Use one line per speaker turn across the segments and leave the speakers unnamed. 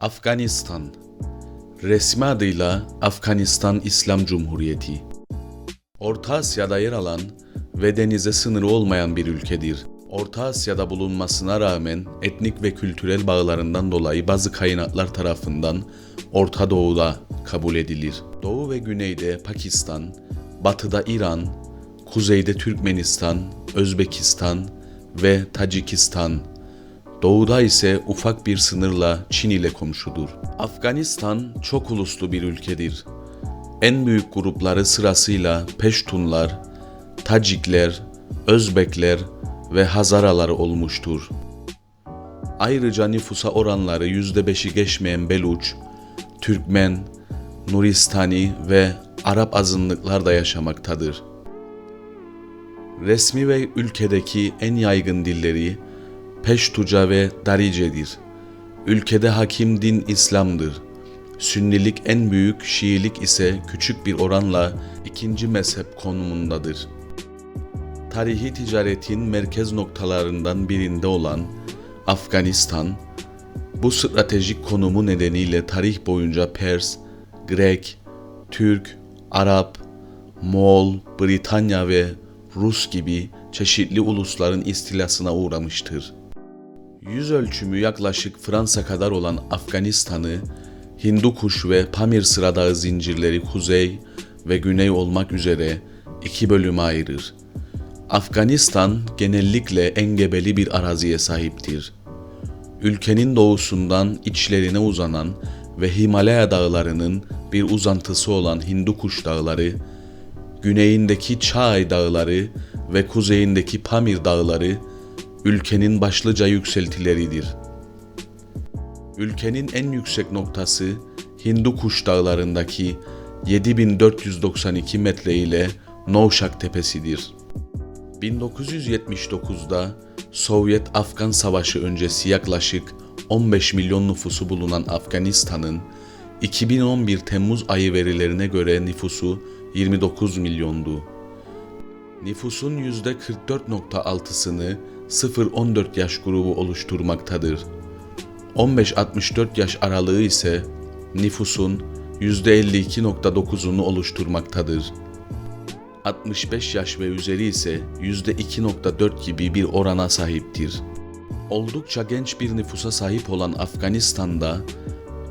Afganistan Resmi adıyla Afganistan İslam Cumhuriyeti Orta Asya'da yer alan ve denize sınırı olmayan bir ülkedir. Orta Asya'da bulunmasına rağmen etnik ve kültürel bağlarından dolayı bazı kaynaklar tarafından Orta Doğu'da kabul edilir. Doğu ve güneyde Pakistan, batıda İran, kuzeyde Türkmenistan, Özbekistan ve Tacikistan, doğuda ise ufak bir sınırla Çin ile komşudur. Afganistan çok uluslu bir ülkedir. En büyük grupları sırasıyla Peştunlar, Tacikler, Özbekler ve Hazaralar olmuştur. Ayrıca nüfusa oranları %5'i geçmeyen Beluç, Türkmen, Nuristani ve Arap azınlıklar da yaşamaktadır. Resmi ve ülkedeki en yaygın dilleri Peştuca ve Darice'dir. Ülkede hakim din İslam'dır. Sünnilik en büyük, Şiilik ise küçük bir oranla ikinci mezhep konumundadır. Tarihi ticaretin merkez noktalarından birinde olan Afganistan, bu stratejik konumu nedeniyle tarih boyunca Pers, Grek, Türk, Arap, Moğol, Britanya ve Rus gibi çeşitli ulusların istilasına uğramıştır. Yüz ölçümü yaklaşık Fransa kadar olan Afganistan'ı Hindukuş ve Pamir sıradağı zincirleri kuzey ve güney olmak üzere iki bölüme ayırır. Afganistan genellikle engebeli bir araziye sahiptir. Ülkenin doğusundan içlerine uzanan ve Himalaya dağlarının bir uzantısı olan Hindukuş dağları, güneyindeki Çay dağları ve kuzeyindeki Pamir dağları ülkenin başlıca yükseltileridir. Ülkenin en yüksek noktası Hindukuş dağlarındaki 7492 metre ile Novşak Tepesi'dir. 1979'da Sovyet-Afgan Savaşı öncesi yaklaşık 15 milyon nüfusu bulunan Afganistan'ın 2011 Temmuz ayı verilerine göre nüfusu 29 milyondu. Nüfusun %44.6'sını 0-14 yaş grubu oluşturmaktadır. 15-64 yaş aralığı ise nüfusun %52.9'unu oluşturmaktadır. 65 yaş ve üzeri ise %2.4 gibi bir orana sahiptir. Oldukça genç bir nüfusa sahip olan Afganistan'da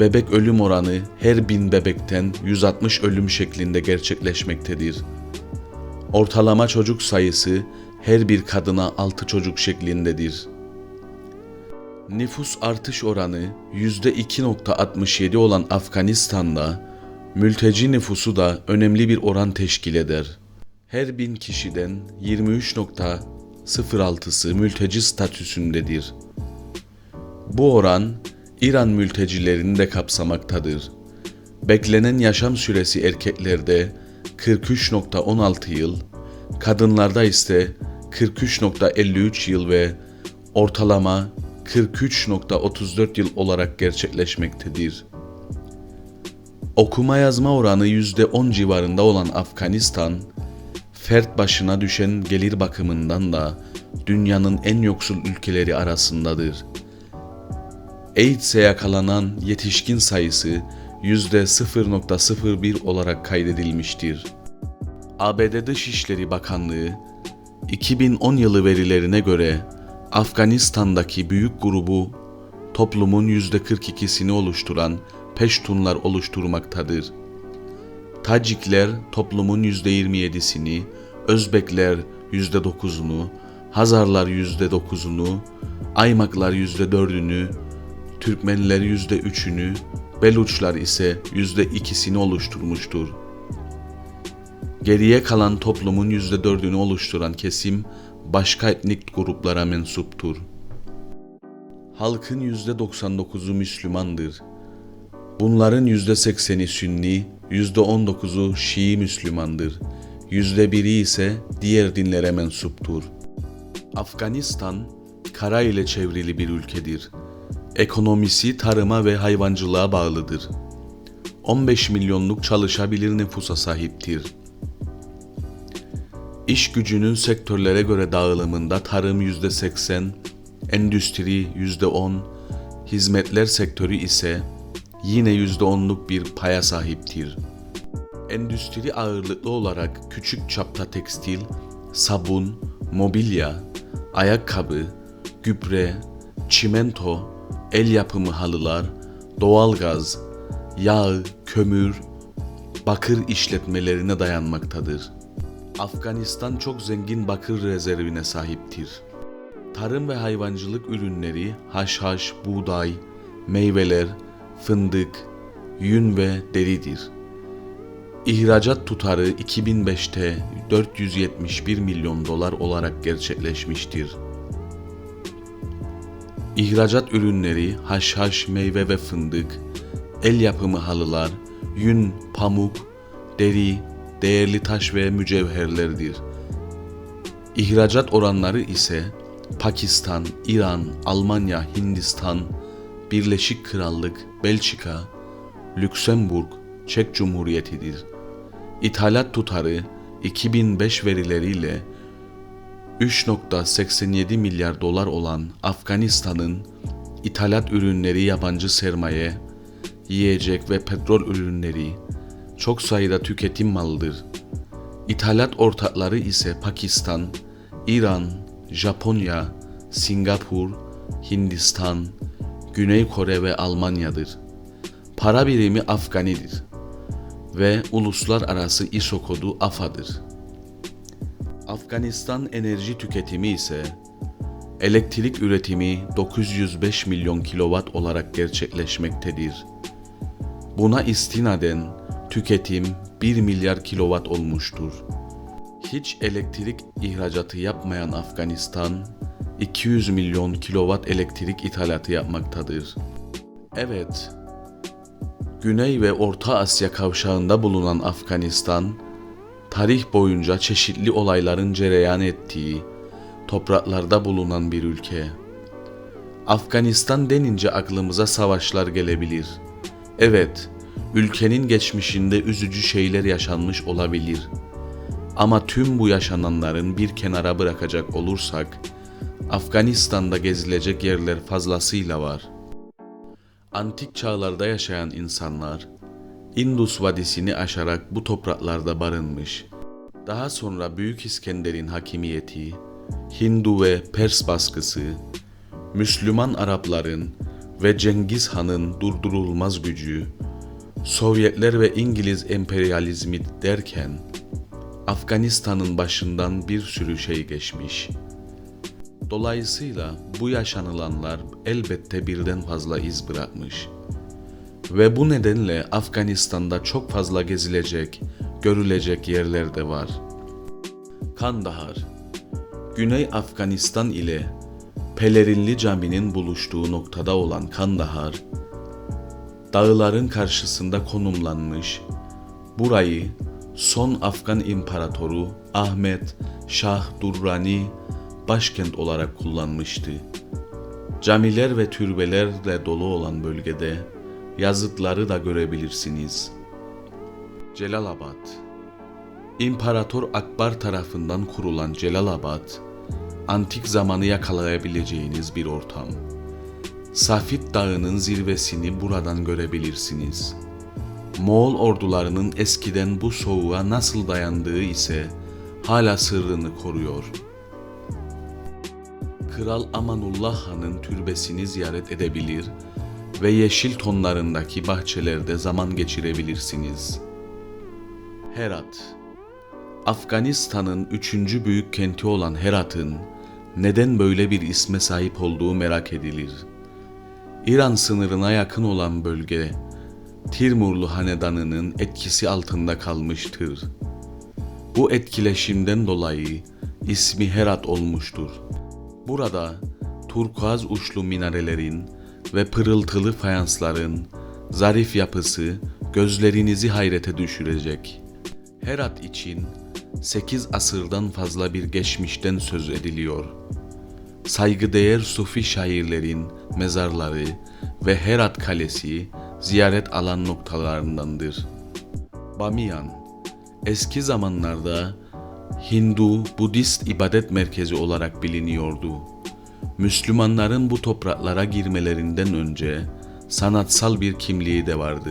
bebek ölüm oranı her bin bebekten 160 ölüm şeklinde gerçekleşmektedir. Ortalama çocuk sayısı her bir kadına 6 çocuk şeklindedir. Nüfus artış oranı %2.67 olan Afganistan'da mülteci nüfusu da önemli bir oran teşkil eder. Her bin kişiden 23.06'sı mülteci statüsündedir. Bu oran İran mültecilerini de kapsamaktadır. Beklenen yaşam süresi erkeklerde 43.16 yıl, kadınlarda ise 43.53 yıl ve ortalama 43.34 yıl olarak gerçekleşmektedir. Okuma yazma oranı %10 civarında olan Afganistan, fert başına düşen gelir bakımından da dünyanın en yoksul ülkeleri arasındadır. AIDS'e yakalanan yetişkin sayısı %0.01 olarak kaydedilmiştir. ABD Dışişleri Bakanlığı 2010 yılı verilerine göre Afganistan'daki büyük grubu toplumun %42'sini oluşturan Peştunlar oluşturmaktadır. Tacikler toplumun %27'sini, Özbekler %9'unu, Hazarlar %9'unu, Aymaklar %4'ünü, Türkmenler %3'ünü, Beluçlar ise %2'sini oluşturmuştur. Geriye kalan toplumun %4'ünü oluşturan kesim başka etnik gruplara mensuptur. Halkın %99'u Müslümandır. Bunların %80'i Sünni, %19'u Şii Müslümandır. %1'i ise diğer dinlere mensuptur. Afganistan, kara ile çevrili bir ülkedir. Ekonomisi tarıma ve hayvancılığa bağlıdır. 15 milyonluk çalışabilir nüfusa sahiptir. İş gücünün sektörlere göre dağılımında tarım %80, endüstri %10, hizmetler sektörü ise yine %10'luk bir paya sahiptir. Endüstri ağırlıklı olarak küçük çapta tekstil, sabun, mobilya, ayakkabı, gübre, çimento, el yapımı halılar, doğalgaz, yağ, kömür, bakır işletmelerine dayanmaktadır. Afganistan çok zengin bakır rezervine sahiptir. Tarım ve hayvancılık ürünleri haşhaş, buğday, meyveler, fındık, yün ve deridir. İhracat tutarı 2005'te 471 milyon dolar olarak gerçekleşmiştir. İhracat ürünleri haşhaş, meyve ve fındık, el yapımı halılar, yün, pamuk, deri, değerli taş ve mücevherlerdir. İhracat oranları ise Pakistan, İran, Almanya, Hindistan, Birleşik Krallık, Belçika, Lüksemburg, Çek Cumhuriyeti'dir. İthalat tutarı 2005 verileriyle 3.87 milyar dolar olan Afganistan'ın ithalat ürünleri yabancı sermaye, yiyecek ve petrol ürünleri çok sayıda tüketim malıdır. İthalat ortakları ise Pakistan, İran, Japonya, Singapur, Hindistan, Güney Kore ve Almanya'dır. Para birimi Afganidir ve uluslararası ISO kodu AFA'dır. Afganistan enerji tüketimi ise elektrik üretimi 905 milyon kilowatt olarak gerçekleşmektedir. Buna istinaden tüketim 1 milyar kilowatt olmuştur. Hiç elektrik ihracatı yapmayan Afganistan 200 milyon kilowatt elektrik ithalatı yapmaktadır. Evet, Güney ve Orta Asya kavşağında bulunan Afganistan, tarih boyunca çeşitli olayların cereyan ettiği topraklarda bulunan bir ülke. Afganistan denince aklımıza savaşlar gelebilir. Evet, ülkenin geçmişinde üzücü şeyler yaşanmış olabilir. Ama tüm bu yaşananların bir kenara bırakacak olursak, Afganistan'da gezilecek yerler fazlasıyla var. Antik çağlarda yaşayan insanlar, Indus Vadisi'ni aşarak bu topraklarda barınmış. Daha sonra Büyük İskender'in hakimiyeti, Hindu ve Pers baskısı, Müslüman Arapların ve Cengiz Han'ın durdurulmaz gücü, Sovyetler ve İngiliz emperyalizmi derken Afganistan'ın başından bir sürü şey geçmiş. Dolayısıyla bu yaşanılanlar elbette birden fazla iz bırakmış. Ve bu nedenle Afganistan'da çok fazla gezilecek, görülecek yerler de var. Kandahar Güney Afganistan ile Pelerinli Cami'nin buluştuğu noktada olan Kandahar, dağların karşısında konumlanmış, burayı son Afgan İmparatoru Ahmet Şah Durrani başkent olarak kullanmıştı. Camiler ve türbelerle dolu olan bölgede yazıtları da görebilirsiniz. Celalabad İmparator Akbar tarafından kurulan Celalabad, antik zamanı yakalayabileceğiniz bir ortam. Safit Dağı'nın zirvesini buradan görebilirsiniz. Moğol ordularının eskiden bu soğuğa nasıl dayandığı ise hala sırrını koruyor. Kral Amanullah Han'ın türbesini ziyaret edebilir ve yeşil tonlarındaki bahçelerde zaman geçirebilirsiniz. Herat Afganistan'ın üçüncü büyük kenti olan Herat'ın neden böyle bir isme sahip olduğu merak edilir. İran sınırına yakın olan bölge, Tirmurlu hanedanının etkisi altında kalmıştır. Bu etkileşimden dolayı ismi Herat olmuştur. Burada turkuaz uçlu minarelerin ve pırıltılı fayansların zarif yapısı gözlerinizi hayrete düşürecek. Herat için 8 asırdan fazla bir geçmişten söz ediliyor. Saygıdeğer Sufi şairlerin mezarları ve Herat Kalesi ziyaret alan noktalarındandır. Bamiyan, eski zamanlarda Hindu, Budist ibadet merkezi olarak biliniyordu. Müslümanların bu topraklara girmelerinden önce sanatsal bir kimliği de vardı.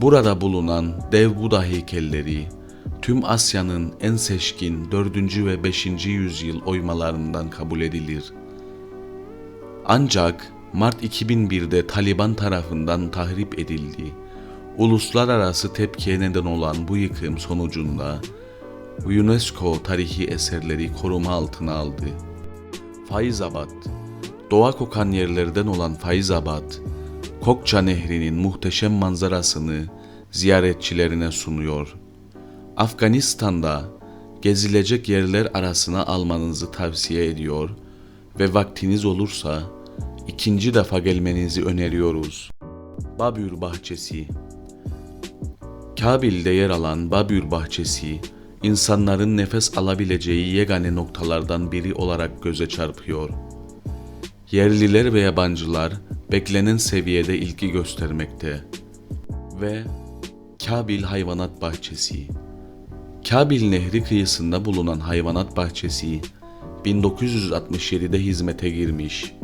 Burada bulunan dev Buda heykelleri tüm Asya'nın en seçkin 4. ve 5. yüzyıl oymalarından kabul edilir. Ancak Mart 2001'de Taliban tarafından tahrip edildi. Uluslararası tepkiye neden olan bu yıkım sonucunda UNESCO tarihi eserleri koruma altına aldı. Faizabad Doğa kokan yerlerden olan Faizabad, Kokça Nehri'nin muhteşem manzarasını ziyaretçilerine sunuyor. Afganistan'da gezilecek yerler arasına almanızı tavsiye ediyor ve vaktiniz olursa ikinci defa gelmenizi öneriyoruz. Babür Bahçesi Kabil'de yer alan Babür Bahçesi, insanların nefes alabileceği yegane noktalardan biri olarak göze çarpıyor. Yerliler ve yabancılar beklenen seviyede ilgi göstermekte. Ve Kabil Hayvanat Bahçesi Kabil Nehri kıyısında bulunan hayvanat bahçesi 1967'de hizmete girmiş.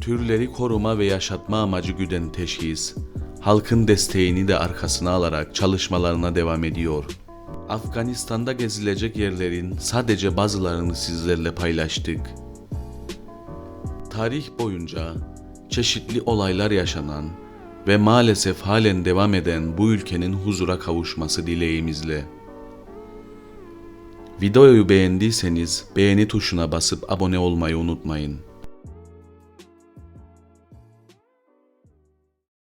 Türleri koruma ve yaşatma amacı güden teşhis, halkın desteğini de arkasına alarak çalışmalarına devam ediyor. Afganistan'da gezilecek yerlerin sadece bazılarını sizlerle paylaştık. Tarih boyunca çeşitli olaylar yaşanan ve maalesef halen devam eden bu ülkenin huzura kavuşması dileğimizle. Videoyu beğendiyseniz beğeni tuşuna basıp abone olmayı unutmayın.